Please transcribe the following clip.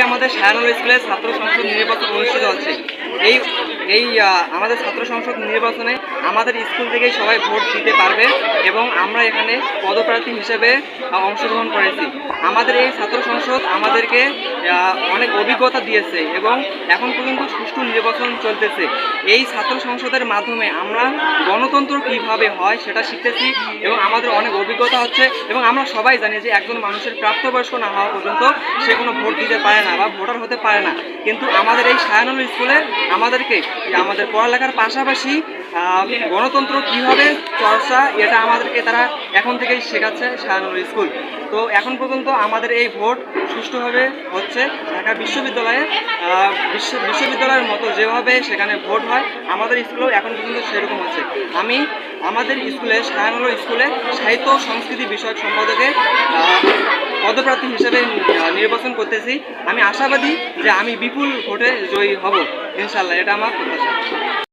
আমাদের সায়ানুর স্কুলে ছাত্র সংসদ নির্বাচন অনুষ্ঠিত হচ্ছে। এই এই আমাদের ছাত্র সংসদ নির্বাচনে আমাদের স্কুল থেকে সবাই ভোট দিতে পারবে এবং আমরা এখানে পদপ্রার্থী হিসেবে অংশগ্রহণ করেছি। আমাদের এই ছাত্র সংসদ আমাদেরকে অনেক অভিজ্ঞতা দিয়েছে এবং এখন পর্যন্ত সুষ্ঠু নির্বাচন চলতেছে। এই ছাত্র সংসদের মাধ্যমে আমরা গণতন্ত্র কীভাবে হয় সেটা শিখতেছি এবং আমাদের অনেক অভিজ্ঞতা হচ্ছে এবং আমরা সবাই জানি যে একজন মানুষের প্রাপ্তবয়স্ক না হওয়া পর্যন্ত সে কোনো ভোট দিতে পারে না বা ভোটার হতে পারে না। কিন্তু আমাদের এই সায়ানুল স্কুলে আমাদেরকে আমাদের পড়ালেখার পাশাপাশি গণতন্ত্র কীভাবে চর্চা এটা আমাদেরকে তারা এখন থেকেই শেখাচ্ছে সায়ানুল স্কুল। তো এখন পর্যন্ত আমাদের এই ভোট সুষ্ঠুভাবে হচ্ছে ঢাকা বিশ্ববিদ্যালয়ে বিশ্ব বিশ্ববিদ্যালয়ের মতো যেভাবে সেখানে ভোট হয়, আমাদের স্কুলেও এখন পর্যন্ত সেরকম হচ্ছে আমি আমাদের স্কুলে সায়ানুল স্কুলে সাহিত্য সংস্কৃতি বিষয়ক সম্পাদকে পদপ্রার্থী হিসেবে নির্বাচন করতেছি। আমি আশাবাদী যে আমি বিপুল ভোটে জয়ী হব ইনশাল্লাহ এটা আমার প্রত্যাশা।